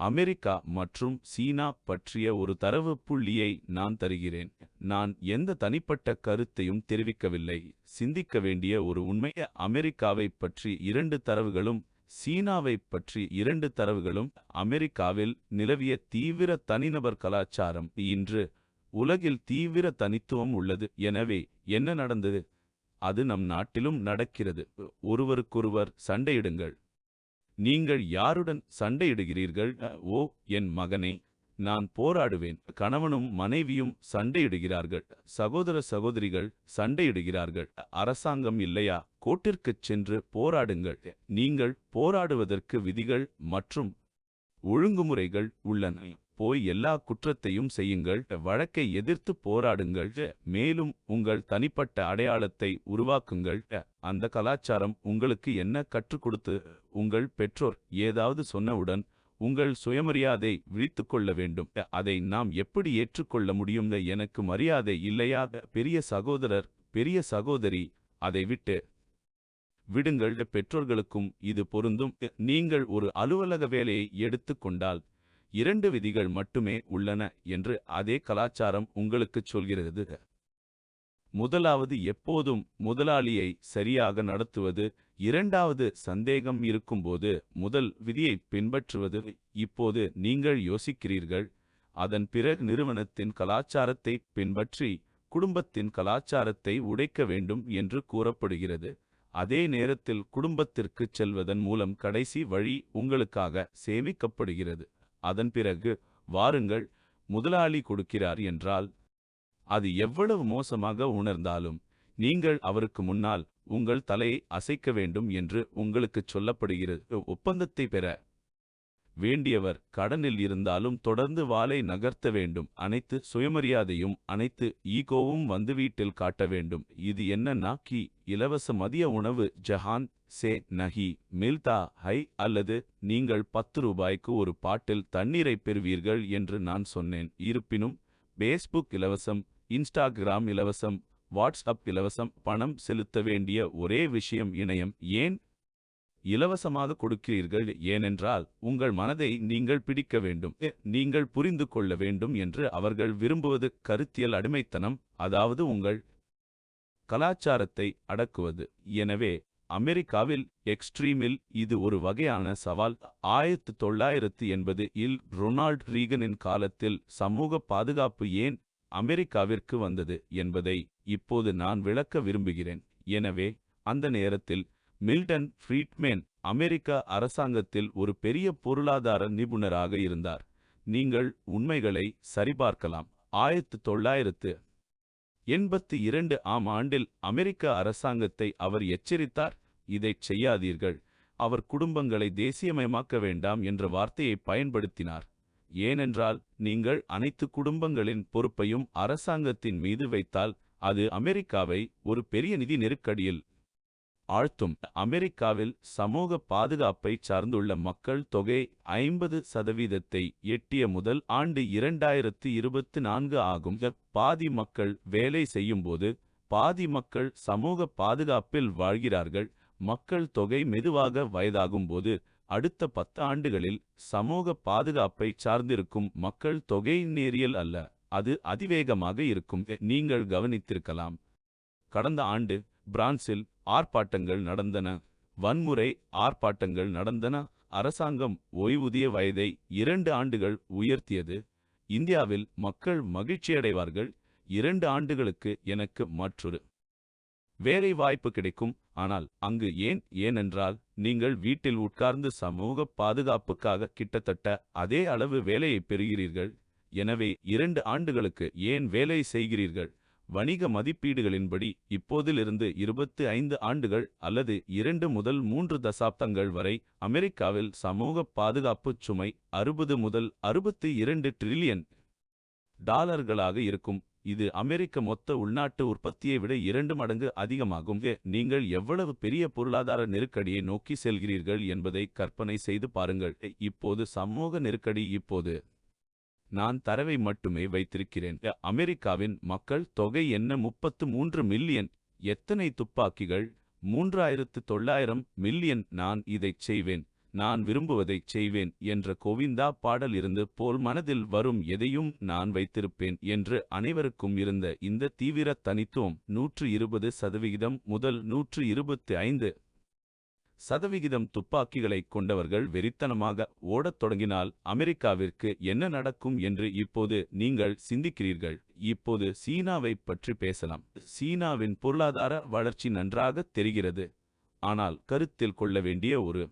America மற்றும் சீனா பற்றிய ஒரு தரவு புள்ளியை நான் தருகிறேன். நான் எந்த தனிப்பட்ட கருத்தையும் தெரிவிக்கவில்லை. சிந்திக்க வேண்டிய ஒரு உண்மை அமெரிக்காவைப் பற்றி இரண்டு தரவுகளும் சீனாவைப் பற்றி இரண்டு தரவுகளும் அமெரிக்காவில் நிலவிய தீவிர தனிநபர் கலாச்சாரம். இன்று உலகில் தீவிர தனித்துவம் உள்ளது. எனவே என்ன நடந்தது? அது நம் நாட்டிலும் நடக்கிறது. ஒருவருக்கொருவர் சண்டையிடுங்கள். நீங்கள் யாருடன் சண்டையிடுகிறீர்கள்? ஓ என் மகனே நான் போராடுவேன். கணவனும் மனைவியும் சண்டையிடுகிறார்கள். சகோதர சகோதரிகள் சண்டையிடுகிறார்கள். அரசாங்கம் இல்லையா? கோட்டிற்குச் சென்று போராடுங்கள். நீங்கள் போராடுவதற்கு விதிகள் மற்றும் ஒழுங்குமுறைகள் உள்ளன. போய் எல்லா குற்றத்தையும் செய்யுங்கள் வழக்கை எதிர்த்து போராடுங்கள் மேலும் உங்கள் தனிப்பட்ட அடையாளத்தை உருவாக்குங்கள். அந்த கலாச்சாரம் உங்களுக்கு என்ன கற்றுக் கொடுத்து உங்கள் பெற்றோர் ஏதாவது சொன்னவுடன் உங்கள் சுயமரியாதை விழித்து கொள்ள வேண்டும். அதை நாம் எப்படி ஏற்றுக்கொள்ள முடியும்? எனக்கு மரியாதை இல்லையா? பெரிய சகோதரர் பெரிய சகோதரி அதை விட்டு விடுங்கள். பெற்றோர்களுக்கும் இது பொருந்தும். நீங்கள் ஒரு அலுவலக வேலையை எடுத்துக்கொண்டால் இரண்டு விதிகள் மட்டுமே உள்ளன என்று அதே கலாச்சாரம் உங்களுக்குச் சொல்கிறது. முதலாவது எப்போதும் முதலாளியை சரியாக நடத்துவது. இரண்டாவது சந்தேகம் இருக்கும்போது முதல் விதியை பின்பற்றுவது. இப்போது நீங்கள் யோசிக்கிறீர்கள். அதன் பிறகு நிறுவனத்தின் கலாச்சாரத்தை பின்பற்றி குடும்பத்தின் கலாச்சாரத்தை உடைக்க வேண்டும் என்று கூறப்படுகிறது. அதே நேரத்தில் குடும்பத்திற்குச் செல்வதன் மூலம் கடைசி வழி உங்களுக்காக சேமிக்கப்படுகிறது. அதன் பிறகு வாருங்கள் முதலாளி கொடுக்கிறார் என்றால் அது எவ்வளவு மோசமாக உணர்ந்தாலும் நீங்கள் அவருக்கு முன்னால் உங்கள் தலையை அசைக்க வேண்டும் என்று உங்களுக்குச் சொல்லப்படுகிறது. ஒப்பந்தத்தை பெற வேண்டியவர் கடனில் இருந்தாலும் தொடர்ந்து வாளை நகர்த்த வேண்டும். அனைத்து சுயமரியாதையும் அனைத்து ஈகோவும் வந்து வீட்டில் காட்ட வேண்டும். இது என்ன நாக்கி இலவச மதிய உணவு ஜஹான் சே நஹி மில்தா ஹை அல்லது நீங்கள் பத்து ரூபாய்க்கு ஒரு பாட்டில் தண்ணீரை பெறுவீர்கள் என்று நான் சொன்னேன். இருப்பினும் பேஸ்புக் இலவசம் இன்ஸ்டாகிராம் இலவசம் வாட்ஸ்அப் இலவசம் பணம் செலுத்த வேண்டிய ஒரே விஷயம் இணையம். ஏன்? இலவசமாக கொடுக்கிறீர்கள் ஏனென்றால் உங்கள் மனதை நீங்கள் பிடிக்க வேண்டும். நீங்கள் புரிந்து கொள்ள வேண்டும் என்று அவர்கள் விரும்புவது கருத்தியல் அடிமைத்தனம் அதாவது உங்கள் கலாச்சாரத்தை அடக்குவது. எனவே அமெரிக்காவில் எக்ஸ்ட்ரீமில் இது ஒரு வகையான சவால். ஆயிரத்து தொள்ளாயிரத்து எண்பது இல் ரொனால்ட் ரீகனின் காலத்தில் சமூக பாதுகாப்பு ஏன் அமெரிக்காவிற்கு வந்தது என்பதை இப்போது நான் விளக்க விரும்புகிறேன். எனவே அந்த நேரத்தில் மில்டன் ஃப்ரீட்மேன் அமெரிக்க அரசாங்கத்தில் ஒரு பெரிய பொருளாதார நிபுணராக இருந்தார். நீங்கள் உண்மைகளை சரிபார்க்கலாம். ஆயிரத்து தொள்ளாயிரத்து எண்பத்தி இரண்டு ஆம் ஆண்டில் அமெரிக்க அரசாங்கத்தை அவர் எச்சரித்தார் இதைச் செய்யாதீர்கள். அவர் குடும்பங்களை தேசியமயமாக்க வேண்டாம் என்ற வார்த்தையை பயன்படுத்தினார். ஏனென்றால் நீங்கள் அனைத்து குடும்பங்களின் பொறுப்பையும் அரசாங்கத்தின் மீது வைத்தால் அது அமெரிக்காவை ஒரு பெரிய நிதி நெருக்கடியில் ஆழ்த்தும். அமெரிக்காவில் சமூக பாதுகாப்பை சார்ந்துள்ள மக்கள் தொகை ஐம்பது சதவீதத்தை எட்டிய முதல் ஆண்டு இரண்டாயிரத்து இருபத்து நான்கு ஆகும். பாதி மக்கள் வேலை செய்யும்போது பாதி மக்கள் சமூக பாதுகாப்பில் வாழ்கிறார்கள். மக்கள் தொகை மெதுவாக வயதாகும்போது அடுத்த பத்து ஆண்டுகளில் சமூக பாதுகாப்பை சார்ந்திருக்கும் மக்கள் தொகை நேரியல் அல்ல அது அதிவேகமாக இருக்கும். நீங்கள் கவனித்திருக்கலாம். கடந்த ஆண்டு பிரான்சில் ஆர்ப்பாட்டங்கள் நடந்தன. வன்முறை ஆர்ப்பாட்டங்கள் நடந்தன. அரசாங்கம் ஓய்வூதிய வயதை இரண்டு ஆண்டுகள் உயர்த்தியது. இந்தியாவில் மக்கள் மகிழ்ச்சியடைவார்கள். இரண்டு ஆண்டுகளுக்கு எனக்கு மற்றொரு வேலை வாய்ப்பு கிடைக்கும். ஆனால் அங்கு ஏன்? ஏனென்றால் நீங்கள் வீட்டில் உட்கார்ந்து சமூக பாதுகாப்புக்காக கிட்டத்தட்ட அதே அளவு வேலையை பெறுகிறீர்கள். எனவே இரண்டு ஆண்டுகளுக்கு ஏன் வேலை செய்கிறீர்கள்? வணிக மதிப்பீடுகளின்படி இப்போதிலிருந்து இருபத்து ஐந்து ஆண்டுகள் அல்லது இரண்டு முதல் மூன்று தசாப்தங்கள் வரை அமெரிக்காவில் சமூக பாதுகாப்புச் சுமை அறுபது முதல் அறுபத்து இரண்டு டிரில்லியன் டாலர்களாக இருக்கும். இது அமெரிக்க மொத்த உள்நாட்டு உற்பத்தியை விட இரண்டு மடங்கு அதிகமாகும். நீங்கள் எவ்வளவு பெரிய பொருளாதார நெருக்கடியை நோக்கி செல்கிறீர்கள் என்பதை கற்பனை செய்து பாருங்கள். இப்போது சமூக நெருக்கடி இப்போது நான் தரவை மட்டுமே வைத்திருக்கிறேன். அமெரிக்காவின் மக்கள் தொகை என்ன? முப்பத்து மூன்று மில்லியன். எத்தனை துப்பாக்கிகள்? மூன்றாயிரத்து தொள்ளாயிரம் மில்லியன் நான் இதைச் செய்வேன். நான் விரும்புவதைச் செய்வேன் என்ற கோவிந்தா பாடல் இருந்து போல் மனதில் வரும் எதையும் நான் வைத்திருப்பேன் என்று அனைவருக்கும் இருந்த இந்த தீவிர தனித்துவம் நூற்று இருபது சதவிகிதம் முதல் நூற்று இருபத்தி ஐந்து சதவிகிதம் துப்பாக்கிகளைக் கொண்டவர்கள் வெறித்தனமாக ஓடத் தொடங்கினால் அமெரிக்காவிற்கு என்ன நடக்கும் என்று இப்போது நீங்கள் சிந்திக்கிறீர்கள். இப்போது சீனாவைப் பற்றி பேசலாம். சீனாவின் பொருளாதார வளர்ச்சி நன்றாகத் தெரிகிறது. ஆனால் கருத்தில் கொள்ள வேண்டிய ஒரு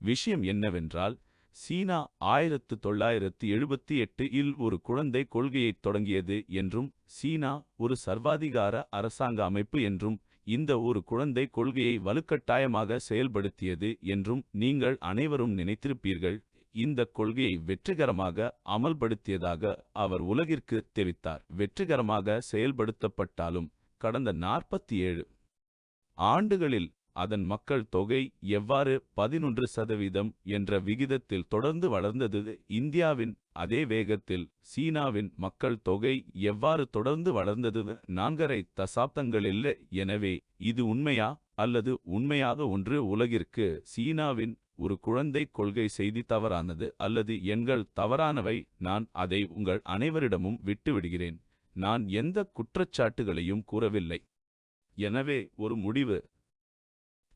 விஷயம் என்னவென்றால் சீனா ஆயிரத்து தொள்ளாயிரத்து எழுபத்தி எட்டு இல் ஒரு குழந்தை கொள்கையைத் தொடங்கியது என்றும் சீனா ஒரு சர்வாதிகார அரசாங்க அமைப்பு என்றும் இந்த ஒரு குழந்தை கொள்கையை வலுக்கட்டாயமாக செயல்படுத்தியது என்றும் நீங்கள் அனைவரும் நினைத்திருப்பீர்கள் இந்த கொள்கையை வெற்றிகரமாக அமல்படுத்தியதாக அவர் உலகிற்கு தெரிவித்தார். வெற்றிகரமாக செயல்படுத்தப்பட்டாலும் கடந்த நாற்பத்தி ஏழு ஆண்டுகளில் அதன் மக்கள் தொகை எவ்வாறு பதினொன்று சதவீதம் என்ற விகிதத்தில் தொடர்ந்து வளர்ந்தது? இந்தியாவின் அதே வேகத்தில் சீனாவின் மக்கள் தொகை எவ்வாறு தொடர்ந்து வளர்ந்தது? நான்கரை தசாப்தங்களில் எனவே இது உண்மையா அல்லது உண்மையாக ஒன்று? உலகிற்கு சீனாவின் ஒரு குழந்தை கொள்கை செய்தி தவறானது அல்லது எண்கள் தவறானவை? நான் அதை உங்கள் அனைவரிடமும் விட்டுவிடுகிறேன். நான் எந்த குற்றச்சாட்டுகளையும் கூறவில்லை. எனவே ஒரு முடிவு.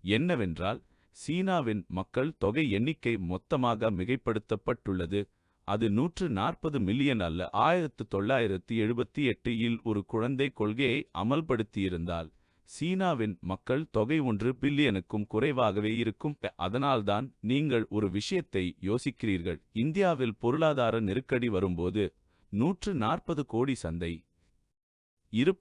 என்னவென்றால் சீனாவின் மக்கள் தொகை எண்ணிக்கை மொத்தமாக மிகைப்படுத்தப்பட்டுள்ளது. அது நூற்று நாற்பது மில்லியன் அல்ல ஆயிரத்து தொள்ளாயிரத்து எழுபத்தி எட்டு இல் ஒரு குழந்தை கொள்கையை அமல்படுத்தியிருந்தால் சீனாவின் மக்கள் தொகை ஒன்று பில்லியனுக்கும் குறைவாகவே இருக்கும். அதனால்தான் நீங்கள் ஒரு விஷயத்தை யோசிக்கிறீர்கள். இந்தியாவில் பொருளாதார நெருக்கடி வரும்போது நூற்று நாற்பது கோடி சந்தை இருப்பு